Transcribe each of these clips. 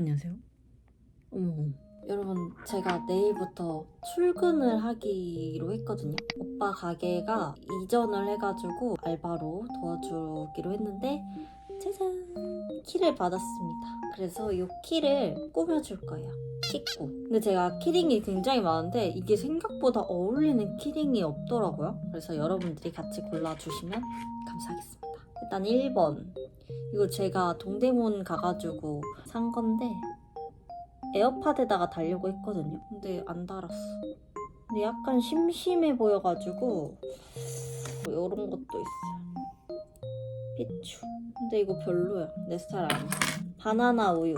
안녕하세요. 어머. 여러분, 제가 내일부터 출근을 하기로 했거든요. 오빠 가게가 이전을 해가지고 알바로 도와주기로 했는데, 짜잔! 키를 받았습니다. 그래서 이 키를 꾸며줄 거예요. 키꾸. 근데 제가 키링이 굉장히 많은데, 이게 생각보다 어울리는 키링이 없더라고요. 그래서 여러분들이 같이 골라주시면 감사하겠습니다. 일단 1번. 이거 제가 동대문 가가지고 산 건데 에어팟에다가 달려고 했거든요. 근데 안 달았어. 근데 약간 심심해 보여가지고 뭐 이런 것도 있어요. 피추. 근데 이거 별로야. 내 스타일 아니야. 바나나 우유.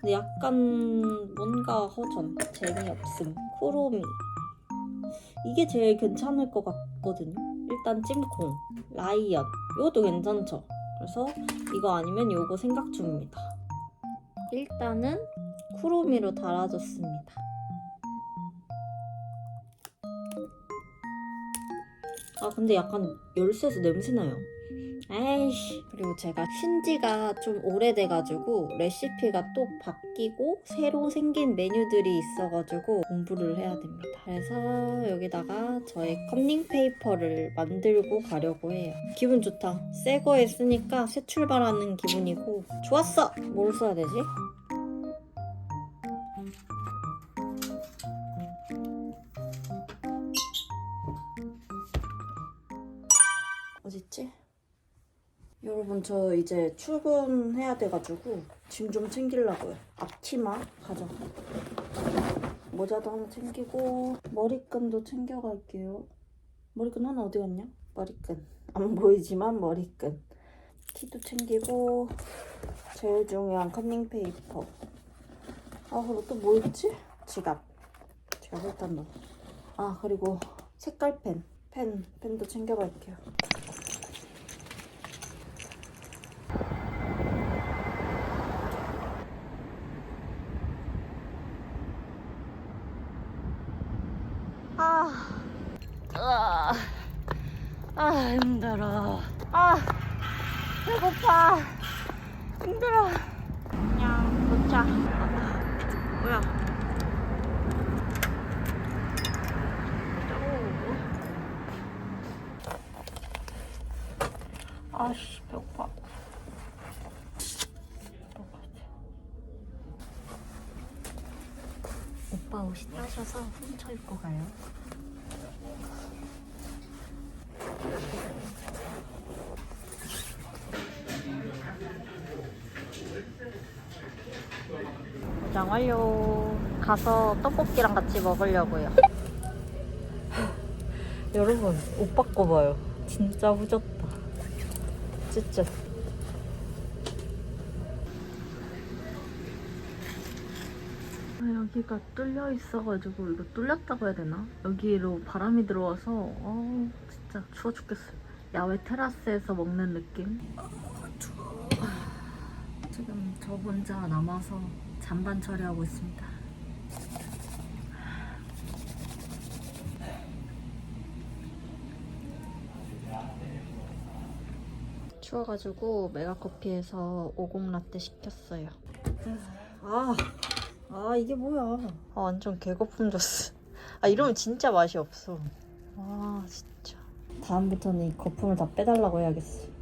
근데 약간 뭔가 허전. 재미없음. 쿠로미. 이게 제일 괜찮을 것 같거든요. 일단 찜콩. 라이언. 이것도 괜찮죠? 그래서 이거 아니면 이거 생각 중입니다. 일단은 쿠로미로 달아줬습니다. 아 근데 약간 열쇠에서 냄새나요. 에이씨 그리고 제가 신지가 좀 오래돼가지고 레시피가 또 바뀌고 새로 생긴 메뉴들이 있어가지고 공부를 해야 됩니다. 그래서 여기다가 저의 커닝 페이퍼를 만들고 가려고 해요. 기분 좋다. 새 거에 쓰니까 새 출발하는 기분이고 좋았어. 뭘 써야 되지? 여러분 저 이제 출근해야 돼가지고 짐 좀 챙기려고요. 앞치마 가져. 모자도 하나 챙기고 머리끈도 챙겨갈게요. 머리끈 하나 어디 갔냐? 머리끈 안 보이지만 머리끈. 티도 챙기고 제일 중요한 커닝 페이퍼. 아 그리고 또 뭐 있지? 지갑. 지갑 일단 넣어. 아 그리고 색깔 펜. 펜 펜도 챙겨갈게요. 아, 아, 아 힘들어. 아, 배고파. 힘들어. 그냥 놓자. 뭐야? 아씨 배고파. 오빠 옷이 따셔서 훔쳐 입고 가요. 포장 완료. 가서 떡볶이랑 같이 먹으려고요. 여러분, 오빠 거 봐요. 진짜 후졌다. 진짜. 아, 여기가 뚫려 있어가지고 이거 뚫렸다고 해야 되나? 여기로 바람이 들어와서 어 진짜 추워 죽겠어요. 야외 테라스에서 먹는 느낌. 아, 지금 저 혼자 남아서 잔반 처리하고 있습니다. 추워가지고 메가커피에서 오공 라떼 시켰어요. 아, 아 이게 뭐야? 아 완전 개거품 줬어. 아 이러면 진짜 맛이 없어. 아 진짜. 다음부터는 이 거품을 다 빼달라고 해야겠어.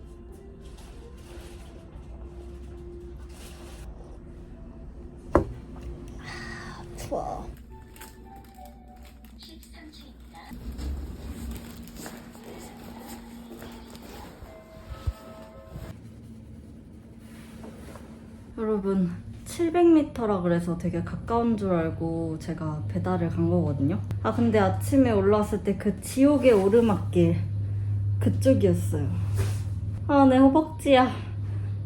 700m라 그래서 되게 가까운 줄 알고 제가 배달을 간 거거든요. 아 근데 아침에 올라왔을 때 그 지옥의 오르막길 그쪽이었어요. 아 내 허벅지야.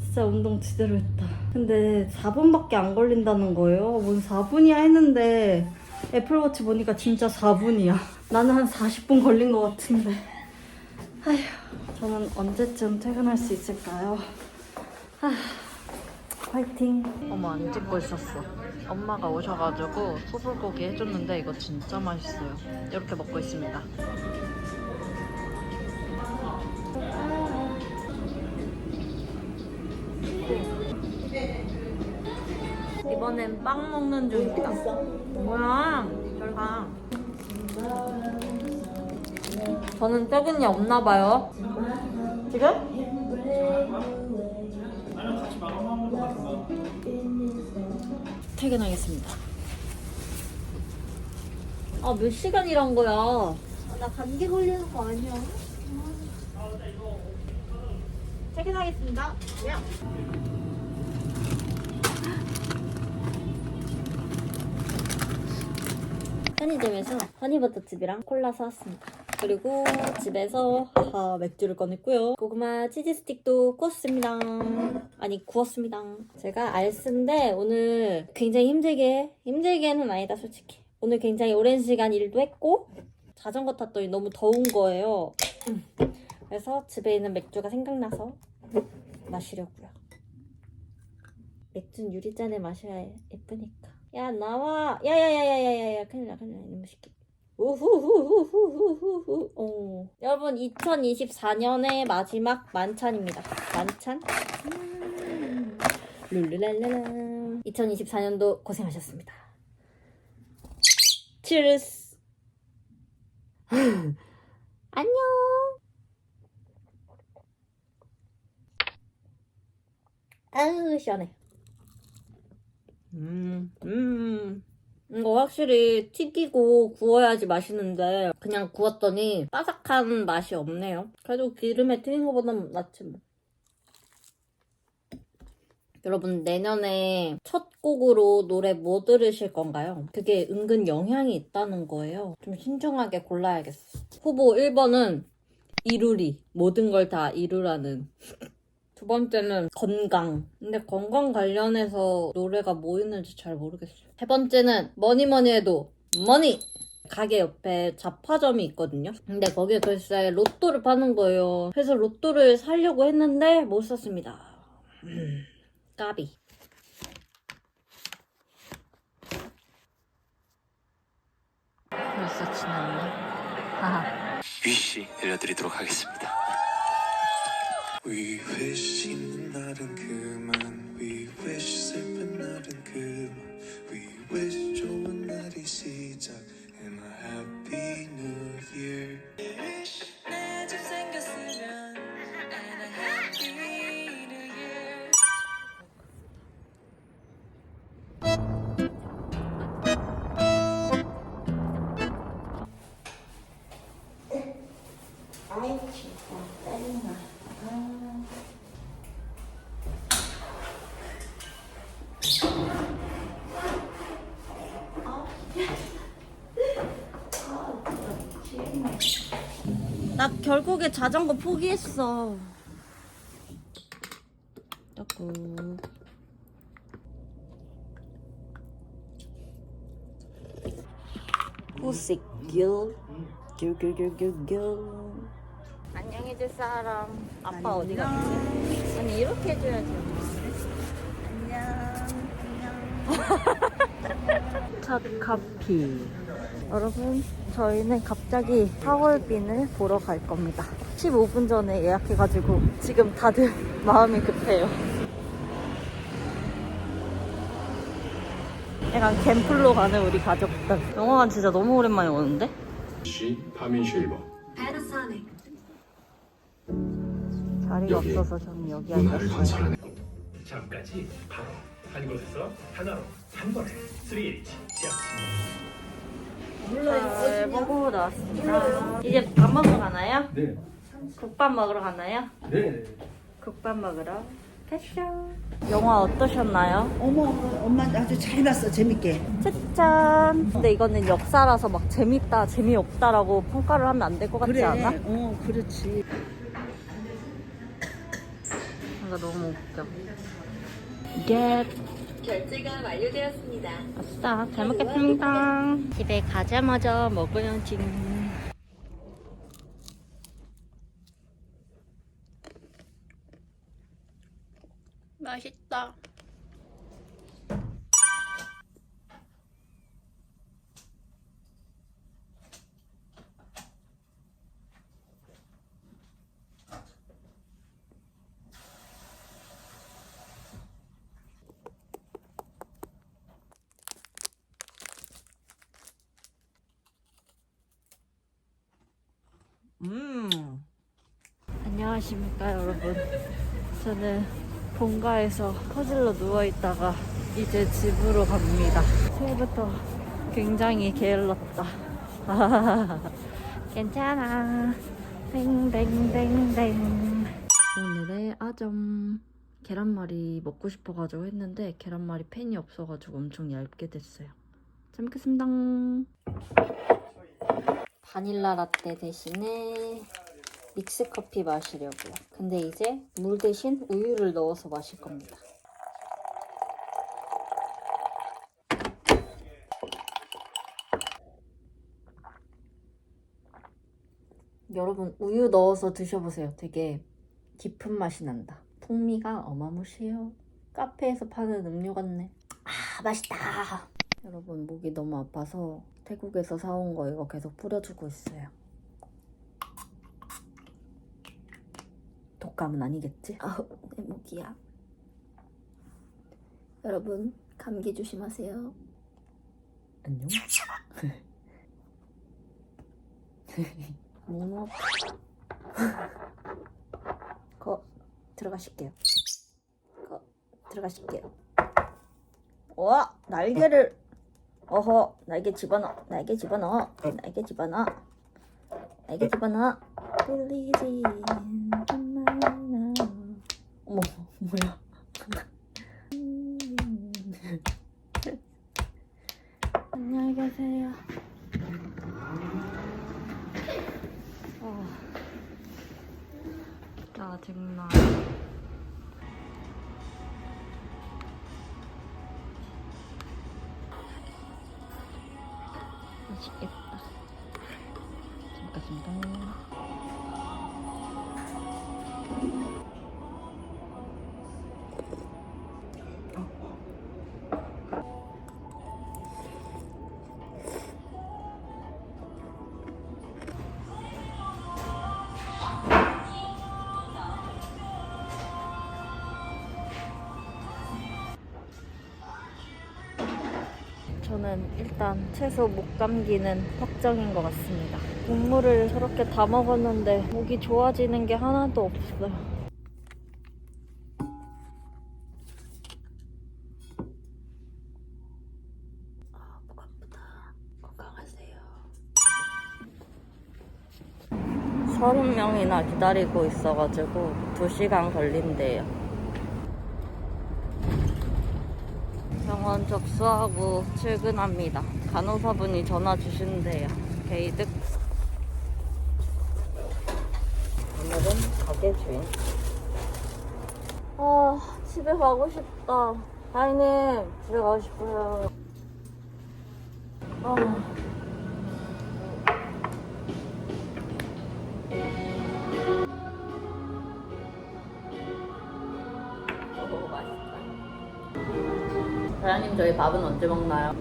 진짜 운동 제대로 했다. 근데 4분밖에 안 걸린다는 거예요. 뭔 4분이야 했는데 애플워치 보니까 진짜 4분이야. 나는 한 40분 걸린 것 같은데. 아휴, 저는 언제쯤 퇴근할 수 있을까요? 아. 화이팅. 어머 안 찍고 있었어. 엄마가 오셔가지고 소불고기 해줬는데 이거 진짜 맛있어요. 이렇게 먹고 있습니다. 이번엔 빵 먹는 중입니다. 뭐야? 별가. 저는 퇴근이 없나 봐요. 지금? 퇴근하겠습니다. 아, 몇 시간 일한 거야? 나 감기 걸리는 거 아니야? 퇴근하겠습니다. 야. 편의점에서 허니버터칩이랑 콜라 사왔습니다. 그리고 집에서 하하 맥주를 꺼냈고요. 고구마 치즈 스틱도 구웠습니다. 아니 구웠습니다. 제가 알스인데 오늘 굉장히 힘들게 힘들게는 아니다 솔직히. 오늘 굉장히 오랜 시간 일도 했고 자전거 탔더니 너무 더운 거예요. 음. 그래서 집에 있는 맥주가 생각나서 마시려고요. 맥주는 유리잔에 마셔야 예쁘니까. 야 나와. 야야야야야야야 큰일 나 큰일 나 이놈의 새끼. 우후후후후후후. 어. 여러분 2024년의 마지막 만찬입니다. 만찬. 음. 룰루랄라라. 2024년도 고생하셨습니다. 치르스. 안녕. 아유 시원해. 음, 음. 이거 확실히 튀기고 구워야지 맛있는데 그냥 구웠더니 바삭한 맛이 없네요. 그래도 기름에 튀긴 것보다는 낫지 뭐. 여러분 내년에 첫 곡으로 노래 뭐 들으실 건가요? 그게 은근 영향이 있다는 거예요. 좀 신중하게 골라야겠어. 후보 1번은 이루리. 모든 걸 다 이루라는. 두 번째는 건강. 근데 건강 관련해서 노래가 뭐 있는지 잘 모르겠어요. 세 번째는 뭐니 뭐니 해도 머니! 가게 옆에 잡화점이 있거든요. 근데 거기에 글쎄 로또를 파는 거예요. 그래서 로또를 사려고 했는데 못 샀습니다. 음, 까비. 벌써 지났네. 하하. 위시 들려드리도록 하겠습니다. We 날은 그만 나 결국에 자전거 포기했어. 떡국. 후식길. 귤귤귤귤귤. 안녕해줄 사람. 아빠 어디 갔지? 아니 이렇게 해줘야지. 안녕. 첫 커피. 여러분, 저희는 갑자기 하얼빈을 보러 갈 겁니다. 15분 전에 예약해가지고 지금 다들 마음이 급해요. 약간 캠플로 가는 우리 가족들. 영화관 진짜 너무 오랜만에 오는데? 시 자리가 여기 없어서 저는 여기 앉았어요. 잠까지 바로 한 곳에서 하나로 한 번에 3H 시작. 잘 먹고 나왔습니다. 이제 밥 먹으러 가나요? 네. 국밥 먹으러 가나요? 네. 국밥 먹으러 패션. 영화 어떠셨나요? 어머, 엄마 아주 잘 봤어, 재밌게. 추천. 근데 이거는 역사라서 막 재밌다, 재미없다라고 평가를 하면 안 될 것 같지 그래, 않아? 어, 그렇지. 뭔가 너무 웃겨. 겟. 결제가 완료되었습니다. 아싸, 잘 먹겠습니다. 집에 가자마자 먹어야지. 맛있다. 안녕하십니까 여러분. 저는 본가에서 퍼즐로 누워있다가 이제 집으로 갑니다. 새해부터 굉장히 게을렀다. 괜찮아. 땡땡땡땡 오늘의 아점. 계란말이 먹고 싶어가지고 했는데 계란말이 팬이 없어가지고 엄청 얇게 됐어요. 잘 먹겠습니다. 바닐라 라떼 대신에 믹스 커피 마시려고요. 근데 이제 물 대신 우유를 넣어서 마실 겁니다. 여러분 우유 넣어서 드셔보세요. 되게 깊은 맛이 난다. 풍미가 어마무시해요. 카페에서 파는 음료 같네. 아 맛있다. 여러분 목이 너무 아파서 태국에서 사온 거 이거 계속 뿌려주고 있어요. 독감은 아니겠지? 아우 내 목이야. 여러분 감기 조심하세요. 안녕. 너무 거 들어가실게요. 거 들어가실게요. 와 날개를 어허 날개 집어넣어 날개 집어넣어 날개 집어넣어 날개 집어넣어 어머 뭐야? 안녕히 계세요. 아 짜증나 맛있겠다. 잘 먹겠습 저는 일단 채소 목 감기는 확정인 것 같습니다. 국물을 저렇게 다 먹었는데 목이 좋아지는 게 하나도 없어요. 아, 목 아프다. 건강하세요. 서른 명이나 기다리고 있어가지고 2시간 걸린대요. 병원 접수하고 출근합니다. 간호사분이 전화 주신대요. 게이득. 오늘은 가게 주인. 아, 집에 가고 싶다. 아이님, 집에 가고 싶어요. 아. 저희 밥은 언제 먹나요?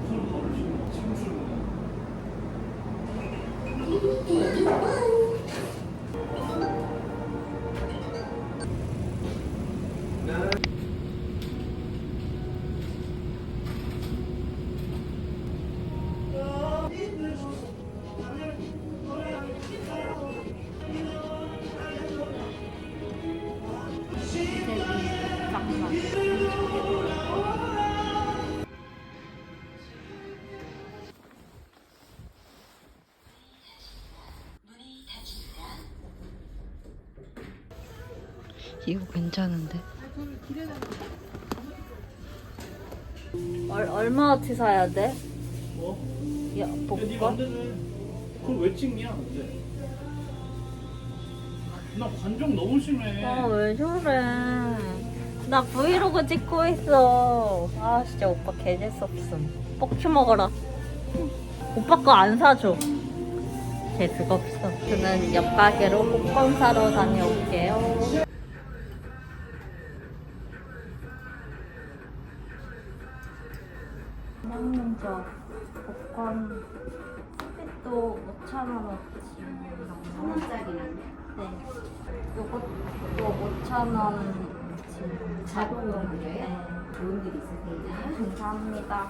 이거 괜찮은데? 얼, 얼마어치 사야 돼? 뭐? 야, 네 복권? 맘대로는 그걸 왜 찍냐 근데 나 관종 너무 심해 아, 왜 저래? 나 브이로그 찍고 있어. 아, 진짜 오빠 개재수 없음. 뻑추 먹어라. 오빠 거 안 사줘. 재수가 없어. 저는 옆 가게로 복권 사러 다녀올게요. 저 복권 스핏도 5,000원어치 1,000원짜리라네? 네 요것도 5,000원 자동으로 네. 좋은 일 있으세요? 감사합니다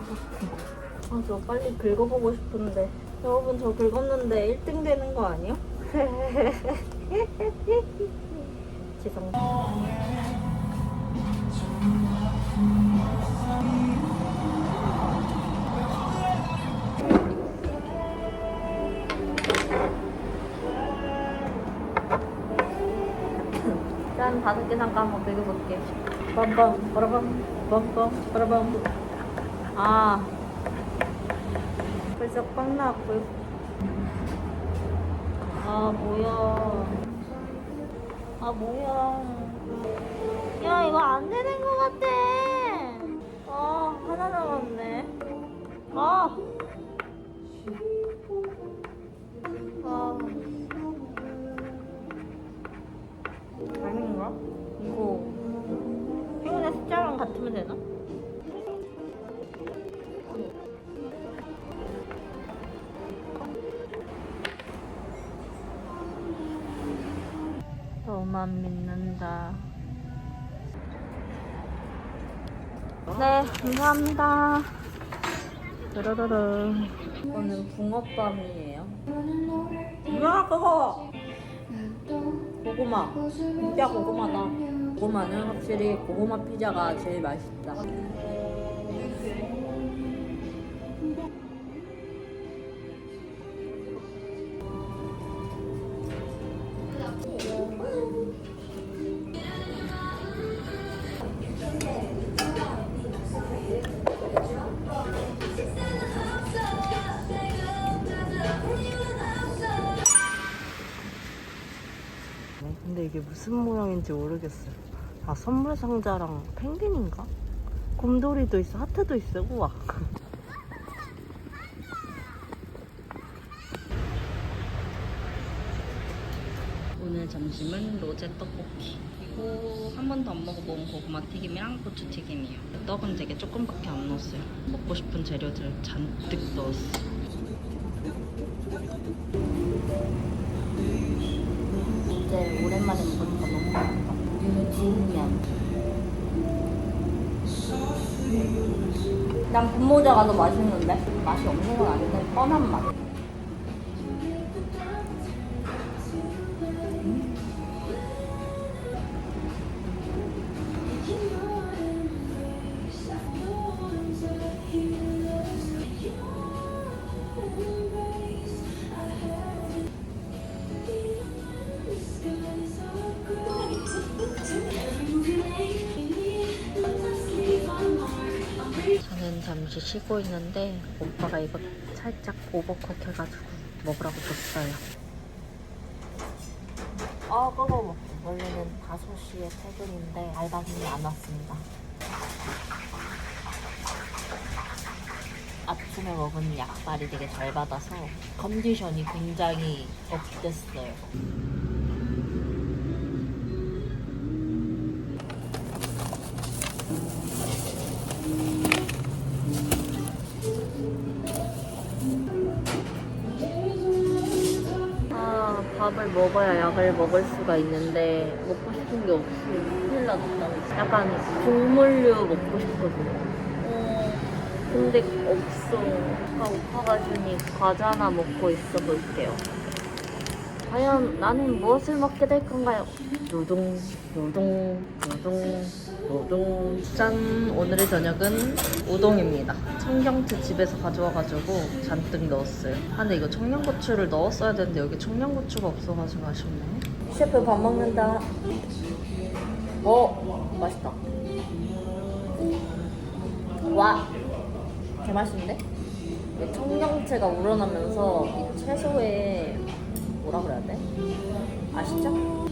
아, 저 빨리 긁어보고 싶은데 여러분 저 긁었는데 1등 되는 거 아니에요? 지성. 다섯 개 잠깐 한번 긁어볼게. 빰빰 빠라밤 빰빰 빠라밤. 아 벌써 꽉 나왔고. 아 뭐야. 아 뭐야. 야 이거 안 되는 것 같아. 아 하나 남았네. 아. 아. 같으면 되나? 너만 믿는다. 네, 감사합니다. 르르르르. 오늘 붕어빵이에요. 야, 그거! 고구마. 피자 고구마다. 고구마는 확실히 고구마 피자가 제일 맛있다. 근데 이게 무슨 모양인지 모르겠어요. 아, 선물 상자랑 펭귄인가? 곰돌이도 있어, 하트도 있어. 우와. 오늘 점심은 로제 떡볶이. 그리고 한 번도 안 먹어본 고구마 튀김이랑 고추 튀김이에요. 떡은 되게 조금밖에 안 넣었어요. 먹고 싶은 재료들 잔뜩 넣었어. 진 난 분모자가 더 맛있는데? 맛이 없는 건 아닌데 뻔한 맛. 잠시 쉬고 있는데 오빠가 이거 살짝 오버쿡 해가지고 먹으라고 줬어요. 아 뜨거워. 원래는 5시에 퇴근인데 알바님이 안 왔습니다. 아침에 먹은 약발이 되게 잘 받아서 컨디션이 굉장히 업됐어요. 밥을 먹어야 약을 먹을 수가 있는데 먹고 싶은 게 없어. 큰일 났다. 약간 국물류 먹고 싶거든요. 어, 근데 없어. 아까 오빠가 주니 과자 하나 먹고 있어 볼게요. 과연 나는 무엇을 먹게 될 건가요? 노동, 노동, 노동, 노동. 짠! 오늘의 저녁은 우동입니다. 청경채 집에서 가져와가지고 잔뜩 넣었어요. 아, 근데 이거 청양고추를 넣었어야 되는데 여기 청양고추가 없어가지고 아쉽네. 셰프 밥 먹는다. 어, 맛있다. 와, 개 맛있는데? 이 청경채가 우러나면서 이 채소에 뭐라 그래야 돼? 아시죠?